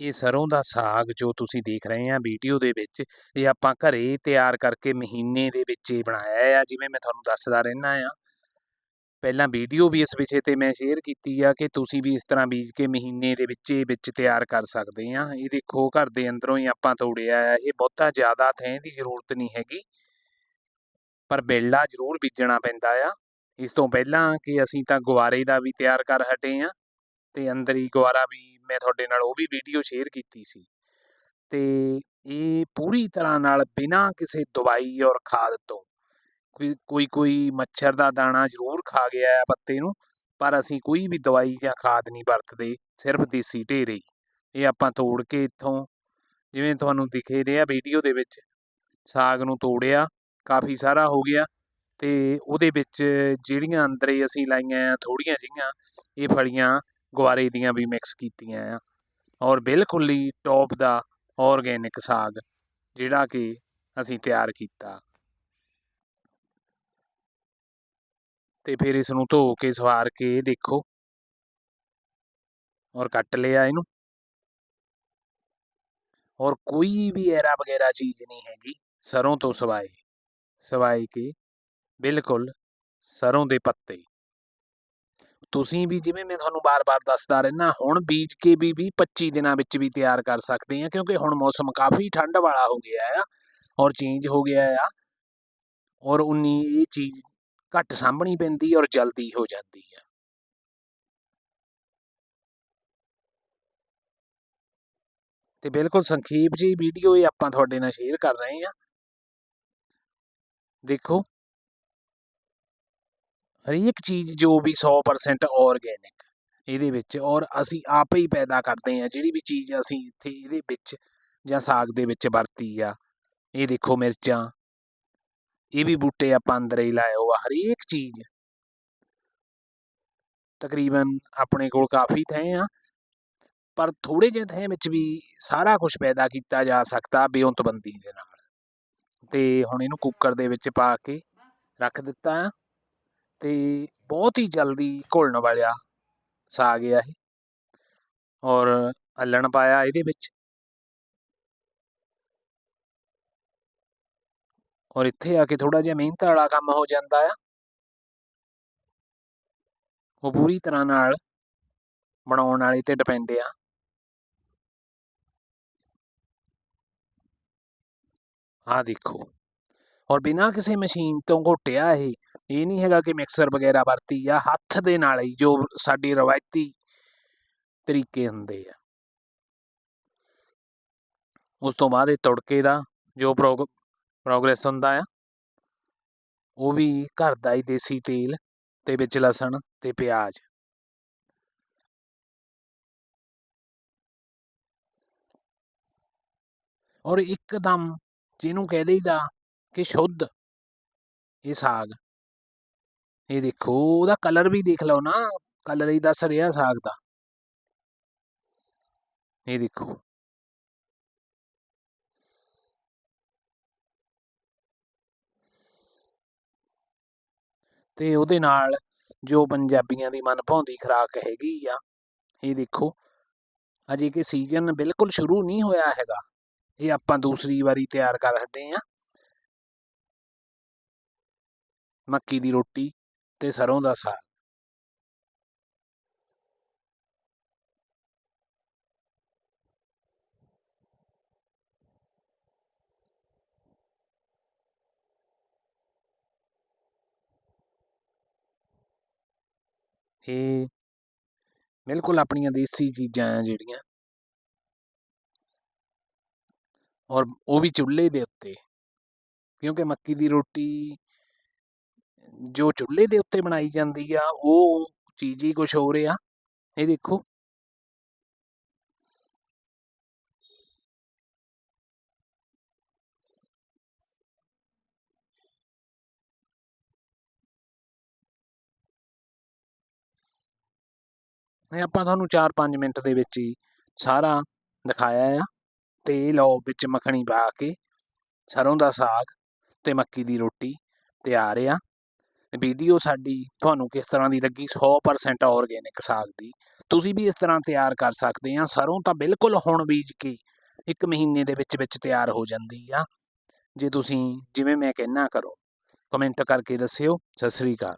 ਇਹ ਸਰੋਂ ਦਾ ਸਾਗ ਜੋ ਤੁਸੀਂ ਦੇਖ ਰਹੇ ਆ ਵੀਡੀਓ ਦੇ ਵਿੱਚ, ਇਹ ਆਪਾਂ ਘਰੇ ਤਿਆਰ ਕਰਕੇ ਮਹੀਨੇ ਦੇ ਵਿੱਚ ਹੀ ਬਣਾਇਆ ਆ, ਜਿਵੇਂ ਮੈਂ ਤੁਹਾਨੂੰ ਦੱਸਦਾ ਰਹਿਣਾ ਆ। ਪਹਿਲਾਂ ਵੀਡੀਓ ਵੀ ਇਸ ਵਿਸ਼ੇ ਤੇ ਮੈਂ ਸ਼ੇਅਰ ਕੀਤੀ ਆ ਕਿ ਤੁਸੀਂ ਵੀ ਇਸ ਤਰ੍ਹਾਂ ਬੀਜ ਕੇ ਮਹੀਨੇ ਦੇ ਵਿੱਚ ਹੀ ਵਿੱਚ ਤਿਆਰ ਕਰ ਸਕਦੇ ਆ। ਇਹ ਦੇਖੋ ਘਰ ਦੇ ਅੰਦਰੋਂ ਹੀ ਆਪਾਂ ਤੋੜਿਆ ਆ, ਇਹ ਬਹੁਤਾ ਜ਼ਿਆਦਾ ਥੈਂ ਦੀ ਜ਼ਰੂਰਤ ਨਹੀਂ ਹੈਗੀ। ਪਰ ਬੇਲਾ ਜ਼ਰੂਰ ਬੀਜਣਾ ਪੈਂਦਾ ਆ। ਇਸ ਤੋਂ ਪਹਿਲਾਂ ਕਿ ਅਸੀਂ ਤਾਂ ਗੁਆਰੇ ਦਾ ਵੀ ਤਿਆਰ ਕਰ ਹਟੇ ਆ, ਤੇ ਅੰਦਰ ਹੀ ਗੁਆਰਾ ਵੀ ਮੈਂ ਤੁਹਾਡੇ ਨਾਲ ਉਹ ਵੀ ਵੀਡੀਓ ਸ਼ੇਅਰ ਕੀਤੀ ਸੀ। ਤੇ ਇਹ ਪੂਰੀ ਤਰ੍ਹਾਂ ਨਾਲ ਬਿਨਾਂ ਕਿਸੇ ਦਵਾਈ ਔਰ ਖਾਦ ਤੋਂ ਕੋਈ ਕੋਈ ਮੱਛਰ ਦਾ ਦਾਣਾ ਜ਼ਰੂਰ ਖਾ ਗਿਆ ਹੈ ਪੱਤੇ ਨੂੰ, ਪਰ ਅਸੀਂ ਕੋਈ ਵੀ ਦਵਾਈ ਜਾਂ ਖਾਦ ਨਹੀਂ ਵਰਤਦੇ, ਸਿਰਫ ਦੇਸੀ ਢੇਰੇ। ਹੀ ਇਹ ਆਪਾਂ ਤੋੜ ਕੇ ਇੱਥੋਂ, ਜਿਵੇਂ ਤੁਹਾਨੂੰ ਦਿਖੇ ਰਿਹਾ ਵੀਡੀਓ ਦੇ ਵਿੱਚ, ਸਾਗ ਨੂੰ ਤੋੜਿਆ, ਕਾਫੀ ਸਾਰਾ ਹੋ ਗਿਆ ਤੇ ਉਹਦੇ ਵਿੱਚ ਜਿਹੜੀਆਂ ਅੰਦਰੇ ਅਸੀਂ ਲਾਈਆਂ ਥੋੜੀਆਂ ਜਿਹੀਆਂ, ਇਹ ਫਲੀਆਂ ਗੁਆਰੇ ਦੀਆਂ ਵੀ ਮਿਕਸ ਕੀਤੀਆਂ ਆ। ਔਰ ਬਿਲਕੁਲ ਹੀ ਟੌਪ ਦਾ ਆਰਗੇਨਿਕ ਸਾਗ, ਜਿਹੜਾ ਕਿ ਅਸੀਂ ਤਿਆਰ ਕੀਤਾ। ਤੇ ਫਿਰ ਇਸ ਨੂੰ ਧੋ ਕੇ, ਸਵਾਰ ਕੇ ਦੇਖੋ। ਔਰ ਕੱਟ ਲਿਆ ਇਹਨੂੰ। ਔਰ ਕੋਈ ਵੀ ਐਰਾ ਵਗੈਰਾ ਚੀਜ਼ ਨਹੀਂ ਹੈਗੀ, ਸਰੋਂ ਤੋਂ ਸਵਾਏ। ਸਵਾਏ ਕੇ ਬਿਲਕੁਲ ਸਰੋਂ ਦੇ ਪੱਤੇ। ਤੁਸੀਂ ਵੀ ਜਿਵੇਂ ਮੈਂ ਤੁਹਾਨੂੰ ਬਾਰ-ਬਾਰ ਦੱਸਦਾ ਰਹਿਣਾ ਹੁਣ ਬੀਜ ਕੇ ਵੀ ਵੀ 25 ਦਿਨਾਂ ਵਿੱਚ ਵੀ ਤਿਆਰ ਕਰ ਸਕਦੇ ਆ ਕਿਉਂਕਿ ਹੁਣ ਮੌਸਮ ਕਾਫੀ ਠੰਡ ਵਾਲਾ ਹੋ ਗਿਆ ਆ ਔਰ ਚੇਂਜ ਹੋ ਗਿਆ ਆ ਔਰ ਉਨੀ ਇਹ ਚੀਜ਼ ਘੱਟ ਸਾਂਭਣੀ ਪੈਂਦੀ ਔਰ ਜਲਦੀ ਹੋ ਜਾਂਦੀ ਆ। ਤੇ ਬਿਲਕੁਲ ਸੰਖੇਪ ਜੀ ਵੀਡੀਓ ਇਹ ਆਪਾਂ ਤੁਹਾਡੇ ਨਾਲ ਸ਼ੇਅਰ ਕਰ ਰਹੇ ਆ ਦੇਖੋ ਹਰੇਕ ਚੀਜ਼ ਜੋ ਵੀ 100% ਆਰਗੇਨਿਕ ਇਹਦੇ ਵਿੱਚ ਔਰ ਅਸੀਂ ਆਪੇ ਹੀ ਪੈਦਾ ਕਰਦੇ ਹਾਂ, ਜਿਹੜੀ ਵੀ ਚੀਜ਼ ਅਸੀਂ ਇੱਥੇ ਇਹਦੇ ਵਿੱਚ ਜਾਂ ਸਾਗ ਦੇ ਵਿੱਚ ਵਰਤੀ ਆ, ਇਹ ਦੇਖੋ ਮਿਰਚਾਂ, ਇਹ ਵੀ ਬੂਟੇ ਆਪਾਂ ਅੰਦਰ ਹੀ ਲਾਏ ਹੋਆ ਹਰੇਕ ਚੀਜ਼। ਤਕਰੀਬਨ ਆਪਣੇ ਕੋਲ ਕਾਫੀ ਥੈਂ ਆ, ਪਰ ਥੋੜੇ ਜਿਹੇ ਥੈਂ ਵਿੱਚ ਵੀ ਸਾਰਾ ਕੁਝ ਪੈਦਾ ਕੀਤਾ ਜਾ ਸਕਦਾ ਬੇਅੰਤਬੰਦੀ ਦੇ ਨਾਲ। ਤੇ ਹੁਣ ਇਹਨੂੰ ਕੁੱਕਰ ਦੇ ਵਿੱਚ ਪਾ ਕੇ ਰੱਖ ਦਿੱਤਾ। ਆ ਤੇ ਬਹੁਤ ਹੀ ਜਲਦੀ ਘੁਲਣ ਵਾਲਾ ਸਾਗ ਆ ਇਹ ਔਰ ਅੱਲਣ ਪਾਇਆ ਇਹਦੇ ਵਿੱਚ। ਔਰ ਇੱਥੇ ਆ ਕੇ ਥੋੜਾ ਜਿਹਾ ਮਿਹਨਤ ਵਾਲਾ ਕੰਮ ਹੋ ਜਾਂਦਾ ਆ। ਉਹ ਪੂਰੀ ਤਰ੍ਹਾਂ ਨਾਲ ਬਣਾਉਣ ਵਾਲੇ ਤੇ ਡਿਪੈਂਡ ਆ। ਆ ਦੇਖੋ। ਔਰ ਬਿਨਾਂ ਕਿਸੇ ਮਸ਼ੀਨ ਤੋਂ ਘੋਟਿਆ ਇਹ ਇਹ ਨਹੀਂ ਹੈਗਾ ਕਿ ਮਿਕਸਰ ਵਗੈਰਾ ਵਰਤੀ ਆ ਹੱਥ ਦੇ ਨਾਲ ਹੀ ਜੋ ਸਾਡੀ ਰਵਾਇਤੀ ਤਰੀਕੇ ਹੁੰਦੇ ਆ। ਉਸ ਤੋਂ ਬਾਅਦ ਇਹ ਤੜਕੇ ਦਾ ਜੋ ਪ੍ਰੋਗਰੈਸ ਹੁੰਦਾ ਆ, ਉਹ ਵੀ ਘਰ ਦਾ ਹੀ ਦੇਸੀ ਤੇਲ ਤੇ ਵਿੱਚ ਲਸਣ ਤੇ ਪਿਆਜ਼। ਔਰ ਇੱਕਦਮ ਜਿਹਨੂੰ ਕਹਿ ਦੇਈਦਾ ਕਿ ਸ਼ੁੱਧ ਇਹ ਸਾਗ। ਇਹ ਦੇਖੋ, ਉਹਦਾ ਕਲਰ ਵੀ ਦੇਖ ਲਓ ਨਾ ਕਲਰ ਹੀ ਦੱਸ ਰਿਹਾ ਸਾਗ ਦਾ। ਇਹ ਦੇਖੋ। ਤੇ ਉਹਦੇ ਨਾਲ ਜੋ ਪੰਜਾਬੀਆਂ ਦੀ ਮਨਭਾਉਂਦੀ ਖੁਰਾਕ ਹੈਗੀ ਆ, ਇਹ ਦੇਖੋ, ਅਜੇ ਕਿ ਸੀਜ਼ਨ ਬਿਲਕੁਲ ਸ਼ੁਰੂ ਨਹੀਂ ਹੋਇਆ ਹੈਗਾ। ਇਹ ਆਪਾਂ ਦੂਸਰੀ ਵਾਰੀ ਤਿਆਰ ਕਰ ਹਟੇ ਆ। ਮੱਕੀ ਦੀ ਰੋਟੀ ਤੇ ਸਰੋਂ ਦਾ ਸਾਗ। ਇਹ ਬਿਲਕੁਲ ਆਪਣੀਆਂ ਦੇਸੀ ਚੀਜ਼ਾਂ ਆ ਜਿਹੜੀਆਂ। ਔਰ ਉਹ ਵੀ ਚੁੱਲ੍ਹੇ ਦੇ ਉੱਤੇ, ਕਿਉਂਕਿ ਮੱਕੀ ਦੀ ਰੋਟੀ ਜੋ ਚੁੱਲ੍ਹੇ ਦੇ ਉੱਤੇ ਬਣਾਈ ਜਾਂਦੀ ਆ, ਉਹ ਚੀਜ਼ ਹੀ ਕੁਝ ਹੋ ਰਿਹਾ ਇਹ ਦੇਖੋ। ਇਹ ਆਪਾਂ ਤੁਹਾਨੂੰ 4-5 ਮਿੰਟ ਦੇ ਵਿੱਚ ਹੀ ਸਾਰਾ ਦਿਖਾਇਆ ਆ। ਤੇ ਲਓ ਵਿੱਚ ਮੱਖਣੀ ਪਾ ਕੇ, ਸਰੋਂ ਦਾ ਸਾਗ ਤੇ ਮੱਕੀ ਦੀ ਰੋਟੀ ਤਿਆਰ ਆ। ਵੀਡੀਓ ਸਾਡੀ ਤੁਹਾਨੂੰ ਕਿਸ ਤਰ੍ਹਾਂ ਦੀ ਲੱਗੀ? 100% ਆਰਗੇਨਿਕ ਸਾਗ ਦੀ। ਤੁਸੀਂ ਵੀ ਇਸ ਤਰ੍ਹਾਂ ਤਿਆਰ ਕਰ ਸਕਦੇ ਆ। ਸਰੋਂ ਤਾਂ ਬਿਲਕੁਲ ਹੁਣ ਬੀਜ ਕੇ ਇੱਕ ਮਹੀਨੇ ਦੇ ਵਿੱਚ ਵਿੱਚ ਤਿਆਰ ਹੋ ਜਾਂਦੀ ਆ। ਜੇ ਤੁਸੀਂ, ਜਿਵੇਂ ਮੈਂ ਕਹਿਣਾ ਕਰੋ ਕਮੈਂਟ ਕਰਕੇ ਦੱਸਿਓ। ਸਤਿ ਸ੍ਰੀ ਅਕਾਲ।